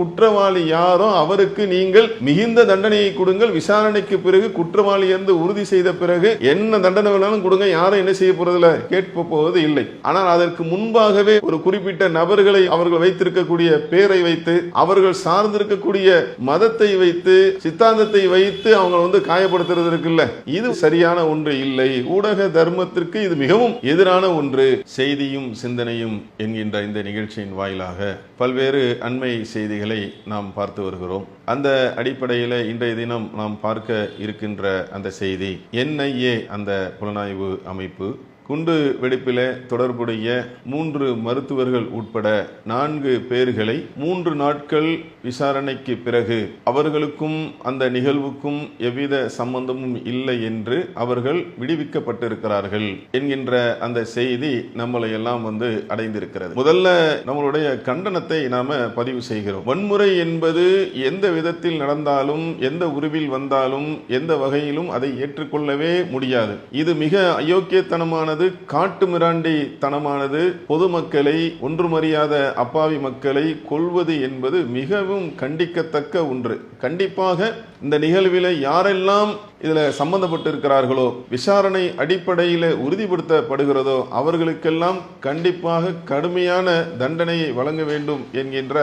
குற்றவாளி யாரோ அவருக்கு நீங்கள் மிகுந்த தண்டனையை கொடுங்கள். விசாரணைக்கு பிறகு குற்றவாளி என்று உறுதி செய்த பிறகு என்ன தண்டனை வேணாலும் கொடுங்க. யாரும் என்ன செய்ய போறதுல கேட்க போவது இல்லை. ஆனால் அதற்கு முன்பாகவே ஒரு குறிப்பிட்ட நபர்களை அவர்கள் வைத்திருக்கக்கூடிய பேரை வைத்து அவர்கள் சார்ந்திருக்கக்கூடிய மதத்தை வைத்து சித்தாந்தத்தை வைத்து அவங்க வந்து காயப்படுத்துறது இருக்குல்ல இது சரியான ஒன்று இல்லை. ஊடக தர்மத்திற்கு இது மிகவும் எதிரான ஒன்று. செய்தியும் சிந்தனையும் என்கின்ற இந்த நிகழ்ச்சியின் வாயிலாக பல்வேறு அண்மை செய்திகள் நாம் பார்த்து வருகிறோம். அந்த அடிப்படையில் இன்றைய தினம் நாம் பார்க்க இருக்கின்ற அந்த செய்தி என்ஐஏ அந்த புலனாய்வு அமைப்பு. குண்டு வெடிப்பில் தொடர்புடைய மூன்று மருத்துவர்கள் உட்பட நான்கு பேர்களை மூன்று நாட்கள் விசாரணைக்கு பிறகு அவர்களுக்கும் அந்த நிகழ்வுக்கும் எவ்வித சம்பந்தமும் இல்லை என்று அவர்கள் விடுவிக்கப்பட்டிருக்கிறார்கள் என்கின்ற அந்த செய்தி நம்மளை எல்லாம் வந்து அடைந்திருக்கிறது. முதல்ல நம்மளுடைய கண்டனத்தை நாம பதிவு செய்கிறோம். வன்முறை என்பது எந்த விதத்தில் நடந்தாலும் எந்த உருவில் வந்தாலும் எந்த வகையிலும் அதை ஏற்றுக்கொள்ளவே முடியாது. இது மிக அயோக்கியத்தனமானது காட்டு மிராண்டி தனமானது பொதுமக்களை ஒன்றுமறியாத அப்பாவி மக்களை கொள்வது என்பது மிகவும் கண்டிக்கத்தக்க ஒன்று. கண்டிப்பாக இந்த நிகழ்வில் யாரெல்லாம் இதில் சம்பந்தப்பட்டிருக்கிறார்களோ விசாரணை அடிப்படையில் உறுதிப்படுத்தப்படுகிறதோ அவர்களுக்கெல்லாம் கண்டிப்பாக கடுமையான தண்டனையை வழங்க வேண்டும் என்கின்ற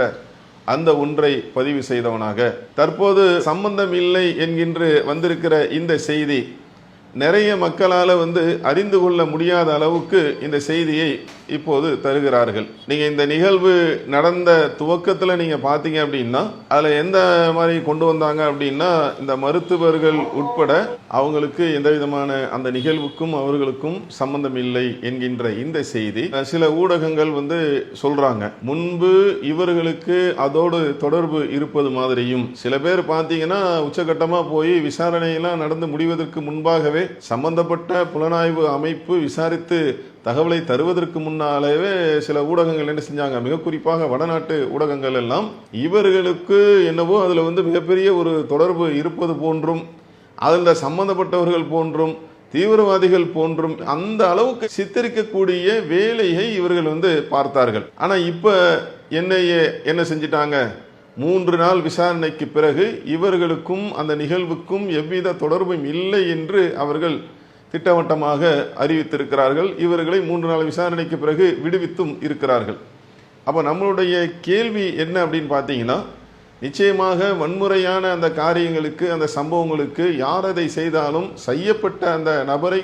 அந்த ஒன்றை பதிவு செய்தவனாக. தற்போது சம்பந்தம் இல்லை என்கின்ற வந்திருக்கிற இந்த செய்தி நிறைய மக்களால் வந்து அறிந்து கொள்ள முடியாத அளவுக்கு இந்த செய்தியை இப்போது தருகிறார்கள். நீங்கள் இந்த நிகழ்வு நடந்த துவக்கத்தில் நீங்கள் பார்த்தீங்க அப்படின்னா அதில் எந்த மாதிரி கொண்டு வந்தாங்க அப்படின்னா இந்த மருத்துவர்கள் உட்பட அவங்களுக்கு எந்த விதமான அந்த நிகழ்வுக்கும் அவர்களுக்கும் சம்பந்தம் இல்லை என்கின்ற இந்த செய்தி. சில ஊடகங்கள் வந்து சொல்கிறாங்க முன்பு இவர்களுக்கு அதோடு தொடர்பு இருப்பது மாதிரியும் சில பேர் பார்த்தீங்கன்னா உச்சகட்டமாக போய் விசாரணையெல்லாம் நடந்து முடிவதற்கு முன்பாகவே சம்பந்தப்பட்ட புலனாய்வு அமைப்பு விசாரித்து தகவலை தருவதற்கு முன்னாலேயே சில ஊடகங்கள் என்ன செஞ்சாங்க? மிக குறிப்பாக வடநாட்டு ஊடகங்கள் எல்லாம் இவர்களுக்கு என்னவோ அதில் வந்து மிகப்பெரிய ஒரு தொடர்பு இருப்பது போன்றும் அதில் சம்பந்தப்பட்டவர்கள் போன்றும் தீவிரவாதிகள் போன்றும் அந்த அளவுக்கு சித்தரிக்கக்கூடிய வேலையை இவர்கள் வந்து பார்த்தார்கள். ஆனால் இப்போ என்னையே என்ன செஞ்சிட்டாங்க? மூன்று நாள் விசாரணைக்கு பிறகு இவர்களுக்கும் அந்த நிகழ்வுக்கும் எவ்வித தொடர்பும் இல்லை என்று அவர்கள் திட்டவட்டமாக அறிவித்திருக்கிறார்கள். இவர்களை மூன்று நாள் விசாரணைக்கு பிறகு விடுவித்தும் இருக்கிறார்கள். அப்போ நம்மளுடைய கேள்வி என்ன அப்படின்னு பார்த்தீங்கன்னா நிச்சயமாக வன்முறையான அந்த காரியங்களுக்கு அந்த சம்பவங்களுக்கு யார் அதை செய்தாலும் செய்யப்பட்ட அந்த நபரை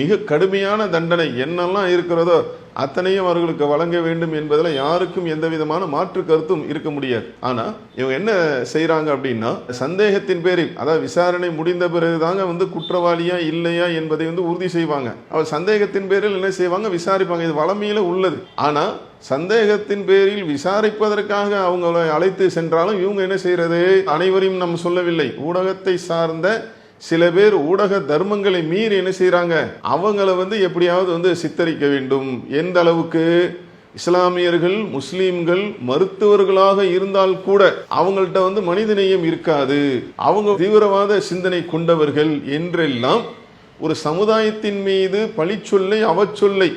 மிக கடுமையான தண்டனை என்னெல்லாம் இருக்கிறதோ அத்தனையும் அவர்களுக்கு வழங்க வேண்டும் என்பதில் யாருக்கும் எந்த விதமான மாற்று கருத்தும் இருக்க முடியாது. ஆனால் இவங்க என்ன செய்கிறாங்க அப்படின்னா சந்தேகத்தின் பேரில் அதாவது விசாரணை முடிந்த பிறகு தாங்க வந்து குற்றவாளியா இல்லையா என்பதை வந்து உறுதி செய்வாங்க. அவர் சந்தேகத்தின் பேரில் என்ன செய்வாங்க? விசாரிப்பாங்க. இது வளமையில் உள்ளது. ஆனால் சந்தேகத்தின் பேரில் விசாரிப்பதற்காக அவங்களை அழைத்து சென்றாலும் இவங்க என்ன செய்கிறது அனைவரையும் நம்ம சொல்லவில்லை. ஊடகத்தை சார்ந்த சில பேர் ஊடக தர்மங்களை மீறி என்ன செய்கிறாங்க அவங்கள வந்து எப்படியாவது வந்து சித்தரிக்க வேண்டும். எந்த அளவுக்கு இஸ்லாமியர்கள் முஸ்லீம்கள் மருத்துவர்களாக இருந்தால் கூட அவங்கள்ட்ட வந்து மனிதநேயம் இருக்காது. அவங்க தீவிரவாத சிந்தனை கொண்டவர்கள் என்றெல்லாம் ஒரு சமுதாயத்தின் மீது பழிச்சொல்லை அவச்சொல்லை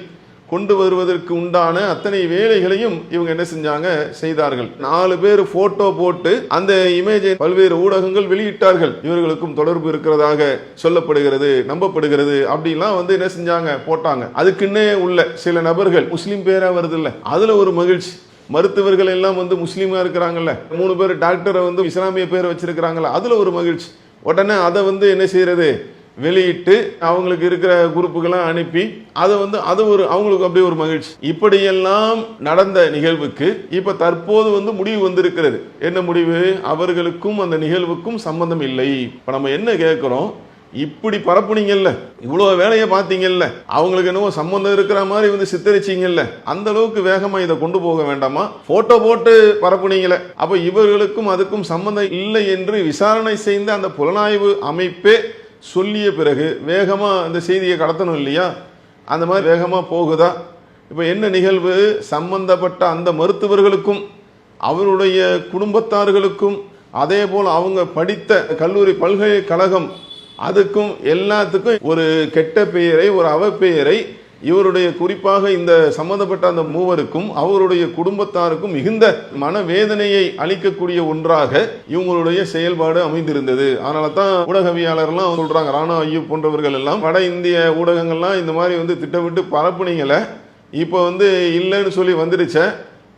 கொண்டு வருவதற்கு உண்டான அத்தனை வேலைகளையும் இவங்க என்ன செஞ்சாங்க? செய்தார்கள். நாலு பேர் போட்டோ போட்டு அந்த இமேஜை பல்வேறு ஊடகங்கள் வெளியிட்டார்கள். இவர்களுக்கும் தொடர்பு இருக்கிறதாக சொல்லப்படுகிறது நம்பப்படுகிறது அப்படிலாம் வந்து என்ன செஞ்சாங்க? போட்டாங்க. அதுக்குன்னே உள்ள சில நபர்கள் முஸ்லீம் பேரா வருது இல்லை அதுல ஒரு மகிழ்ச்சி. மருத்துவர்கள் எல்லாம் வந்து முஸ்லீமா இருக்கிறாங்கல்ல மூணு பேர் டாக்டரை வந்து இஸ்லாமிய பேர் வச்சிருக்கிறாங்கல்ல அதுல ஒரு மகிழ்ச்சி. உடனே அதை வந்து என்ன செய்யறது? வெளியிட்டு அவங்களுக்கு இருக்கிற குரூப்புக்கெல்லாம் அனுப்பி அதை வந்து அது ஒரு அவங்களுக்கு அப்படியே ஒரு மகிழ்ச்சி. இப்படியெல்லாம் நடந்த நிகழ்வுக்கு இப்ப தற்போது வந்து முடிவு வந்திருக்கிறது. என்ன முடிவு? அவர்களுக்கும் அந்த நிகழ்வுக்கும் சம்பந்தம் இல்லை. இப்ப நம்ம என்ன கேட்கிறோம்? இப்படி பரப்புனீங்கல்ல. இவ்வளவு வேலையை பார்த்தீங்கல்ல. அவங்களுக்கு என்னவோ சம்பந்தம் இருக்கிற மாதிரி வந்து சித்தரிச்சிங்கல்ல. அந்த அளவுக்கு வேகமா இதை கொண்டு போக வேண்டாமா? போட்டோ போட்டு பரப்புனீங்களே. அப்ப இவர்களுக்கும் அதுக்கும் சம்பந்தம் இல்லை என்று விசாரணை செய்த அந்த புலனாய்வு அமைப்பே சொல்லிய பிறகு வேகமாக அந்த செய்தியை கடத்தணும் இல்லையா? அந்த மாதிரி வேகமாக போகுதா? இப்போ என்ன நிகழ்வு? சம்பந்தப்பட்ட அந்த மருத்துவர்களுக்கும் அவருடைய குடும்பத்தார்களுக்கும் அதே போல் அவங்க படித்த கல்லூரி பல்கலைக்கழகம் அதுக்கும் எல்லாத்துக்கும் ஒரு கெட்ட பெயரை ஒரு அவப்பெயரை இவருடைய குறிப்பாக இந்த சம்பந்தப்பட்ட அந்த மூவருக்கும் அவருடைய குடும்பத்தாருக்கும் மிகுந்த மனவேதனையை அளிக்கக்கூடிய ஒன்றாக இவங்களுடைய செயல்பாடு அமைந்திருந்தது. அதனால தான் ஊடகவியாளர்லாம் சொல்றாங்க ராணா ஐயூப் போன்றவர்கள் எல்லாம் வட இந்திய ஊடகங்கள்லாம் இந்த மாதிரி வந்து திட்டமிட்டு பரப்புனீங்களே இப்போ வந்து இல்லைன்னு சொல்லி வந்துடுச்சே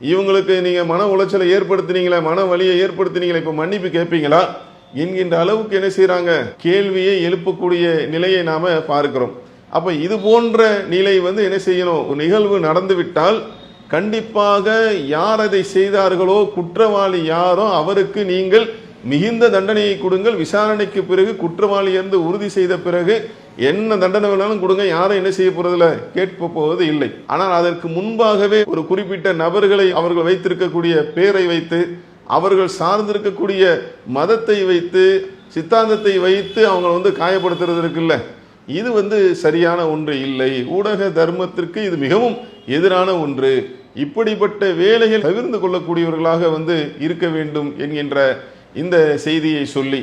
இவங்களுக்கு நீங்க மன உளைச்சலை ஏற்படுத்தினீங்களே மன வலியை ஏற்படுத்தினீங்களே இப்போ மன்னிப்பு கேட்பீங்களா? என்கின்ற அளவுக்கு என்ன செய்கிறாங்க கேள்வியை எழுப்பக்கூடிய நிலையை நாம பார்க்கிறோம். அப்போ இது போன்ற நிலை வந்து என்ன செய்யணும்? ஒரு நிகழ்வு நடந்துவிட்டால் கண்டிப்பாக யார் அதை செய்தார்களோ குற்றவாளி யாரோ அவருக்கு நீங்கள் மிகுந்த தண்டனையை கொடுங்கள். விசாரணைக்கு பிறகு குற்றவாளி என்று உறுதி செய்த பிறகு என்ன தண்டனை வேணாலும் கொடுங்க. யாரும் என்ன செய்ய போறதில்ல? கேட்க போவது இல்லை. ஆனால் அதற்கு முன்பாகவே ஒரு குறிப்பிட்ட நபர்களை அவர்கள் வைத்திருக்கக்கூடிய பேரை வைத்து அவர்கள் சார்ந்திருக்கக்கூடிய மதத்தை வைத்து சித்தாந்தத்தை வைத்து அவங்களை வந்து காயப்படுத்துறது இருக்குல்ல? இது வந்து சரியான ஒன்று இல்லை. ஊடக தர்மத்திற்கு இது மிகவும் எதிரான ஒன்று. இப்படிப்பட்ட வேலைகள் தவிர்ந்து கொள்ளக்கூடியவர்களாக வந்து இருக்க வேண்டும் என்கின்ற இந்த செய்தியை சொல்லி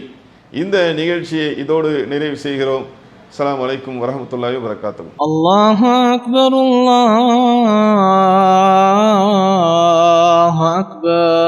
இந்த நிகழ்ச்சியை இதோடு நிறைவு செய்கிறோம். அஸ்லாம் வலைக்கும் வரமத்துல்லாஹி வரகாத்து அல்லாஹ் அக்பர் அல்லாஹ் அக்பர்.